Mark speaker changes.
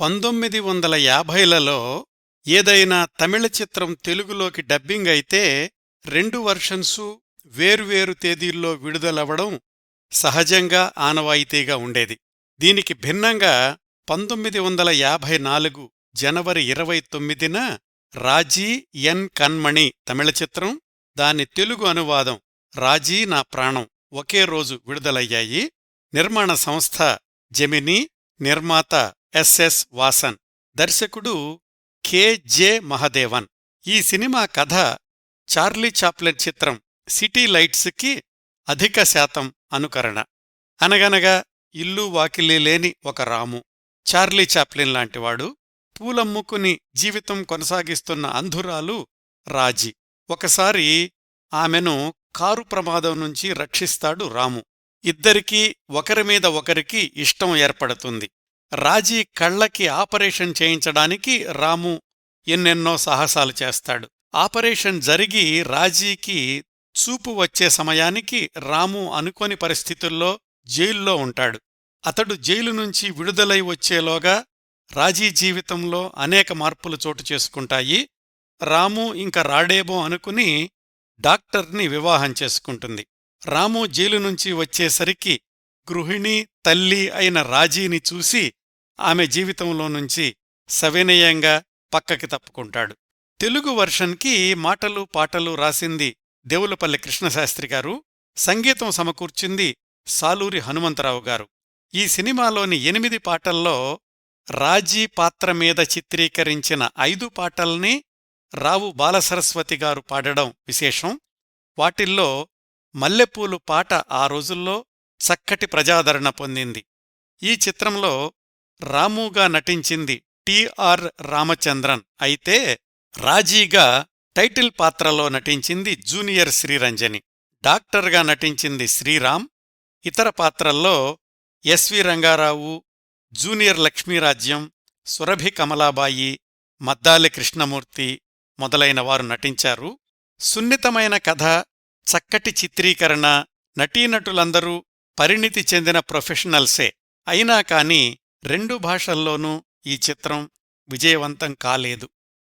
Speaker 1: పంతొమ్మిది వందల యాభైలలో ఏదైనా తమిళ చిత్రం తెలుగులోకి డబ్బింగ్ అయితే రెండు వర్షన్సు వేర్వేరు తేదీల్లో విడుదలవ్వడం సహజంగా ఆనవాయితీగా ఉండేది. దీనికి భిన్నంగా పంతొమ్మిది వందల యాభై నాలుగు జనవరి ఇరవై తొమ్మిదిన రాజీ ఎన్ కన్మణి తమిళ చిత్రం దాని తెలుగు అనువాదం రాజీ నా ప్రాణం ఒకే రోజు విడుదలయ్యాయి. నిర్మాణ సంస్థ జెమిని నిర్మాత ఎస్ఎస్ వాసన్. దర్శకుడు కెజె మహదేవన్. ఈ సినిమా కథ చార్లీ చాప్లెట్ చిత్రం సిటీ లైట్స్కి అధిక శాతం అనుకరణ. అనగనగా ఇల్లు వాకిలి లేని ఒక రాము. చార్లీ చాప్లిన్ లాంటివాడు పూలమ్ముకుని జీవితం కొనసాగిస్తున్న అంధురాలు రాజీ. ఒకసారి ఆమెను కారు ప్రమాదం నుంచి రక్షిస్తాడు రాము. ఇద్దరికీ ఒకరిమీద ఒకరికి ఇష్టం ఏర్పడుతుంది. రాజీ కళ్ళకి ఆపరేషన్ చేయించడానికి రాము ఎన్నెన్నో సాహసాలు చేస్తాడు. ఆపరేషన్ జరిగి రాజీకి చూపు వచ్చే సమయానికి రాము అనుకోని పరిస్థితుల్లో జైల్లో ఉంటాడు. అతడు జైలు నుంచి విడుదలై వచ్చేలోగా రాజీ జీవితంలో అనేక మార్పులు చోటు చేసుకుంటాయి. రాము ఇంక రాడేమో అనుకుని డాక్టర్ని వివాహం చేసుకుంటుంది. రాము జైలు నుంచి వచ్చేసరికి గృహిణి తల్లి అయిన రాజీని చూసి ఆమె జీవితంలో నుంచి సవినయంగా పక్కకి తప్పుకుంటాడు. తెలుగు వర్షన్కి మాటలు పాటలు రాసింది దేవులపల్లి కృష్ణశాస్త్రి గారు. సంగీతం సమకూర్చింది సాలూరి హనుమంతరావు గారు. ఈ సినిమాలోని ఎనిమిది పాటల్లో రాజీ పాత్ర మీద చిత్రీకరించిన ఐదు పాటల్ని రావు బాలసరస్వతి గారు పాడడం విశేషం. వాటిల్లో మల్లెపూలు పాట ఆ రోజుల్లో చక్కటి ప్రజాదరణ పొందింది. ఈ చిత్రంలో రాముగా నటించింది టిఆర్ రామచంద్రన్. అయితే రాజీగా టైటిల్ పాత్రలో నటించింది జూనియర్ శ్రీరంజని. డాక్టర్గా నటించింది శ్రీరామ్. ఇతర పాత్రల్లో ఎస్వి రంగారావు జూనియర్ లక్ష్మీరాజ్యం సురభి కమలాబాయి మద్దాలి కృష్ణమూర్తి మొదలైన వారు నటించారు. సున్నితమైన కథ చక్కటి చిత్రీకరణ నటీనటులందరూ పరిణితి చెందిన ప్రొఫెషనల్సే. అయినా కాని రెండు భాషల్లోనూ ఈ చిత్రం విజయవంతం కాలేదు.